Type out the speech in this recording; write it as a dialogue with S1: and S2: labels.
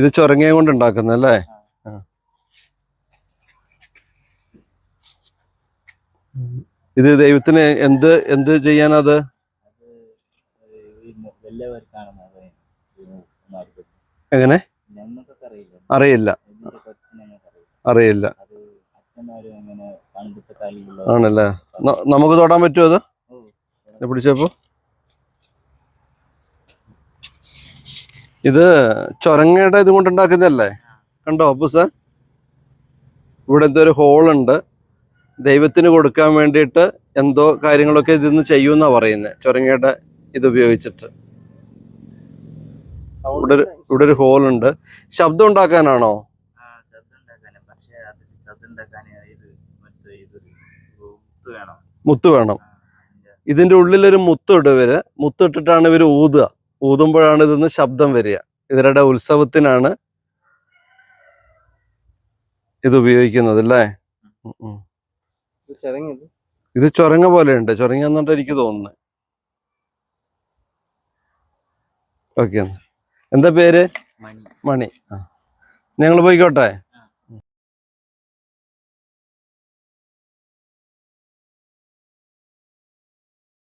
S1: ഇത് ചൊരങ്ങയും കൊണ്ട് ഉണ്ടാക്കുന്ന അല്ലേ? ഇത് ദൈവത്തിന് എന്ത് എന്ത് ചെയ്യാനത്? എങ്ങനെ?
S2: അറിയില്ല.
S1: അറിയില്ല. ആണല്ലേ? നമുക്ക് തൊടാൻ പറ്റുമോ അത്? പിടിച്ചപ്പോ? ഇത് ചൊരങ്ങയുടെ ഇത് കൊണ്ട് ഉണ്ടാക്കുന്നതല്ലേ? കണ്ടോ അപ്പൂസ ഇവിടെ എന്തോ ഒരു ഹോളുണ്ട് ദൈവത്തിന് കൊടുക്കാൻ വേണ്ടിയിട്ട് എന്തോ കാര്യങ്ങളൊക്കെ ഇതിന്ന് ചെയ്യുമെന്നാ പറയുന്നത് ചൊരങ്ങയുടെ ഇത് ഉപയോഗിച്ചിട്ട്. ഇവിടെ ഒരു ഇവിടെ ഒരു ഹോളുണ്ട് ശബ്ദം ഉണ്ടാക്കാനാണോ? മുത്ത് വേണം. ഇതിന്റെ ഉള്ളിലൊരു മുത്തം ഇടവര് മുത്തിട്ടിട്ടാണ് ഇവർ ഊതുക. ഊതുമ്പോഴാണ് ഇതിന്ന് ശബ്ദം വരിക. ഇവരുടെ ഉത്സവത്തിനാണ് ഇത് ഉപയോഗിക്കുന്നത് അല്ലേ. ഇത് ചൊരങ്ങ പോലെയുണ്ട്. ചൊരങ്ങ എന്നിട്ട് എനിക്ക് തോന്നുന്നു. ഓക്കെ. എന്താ പേര്?
S2: മണി.
S1: മണി. ആ. ഞങ്ങൾ പോയിക്കോട്ടെ.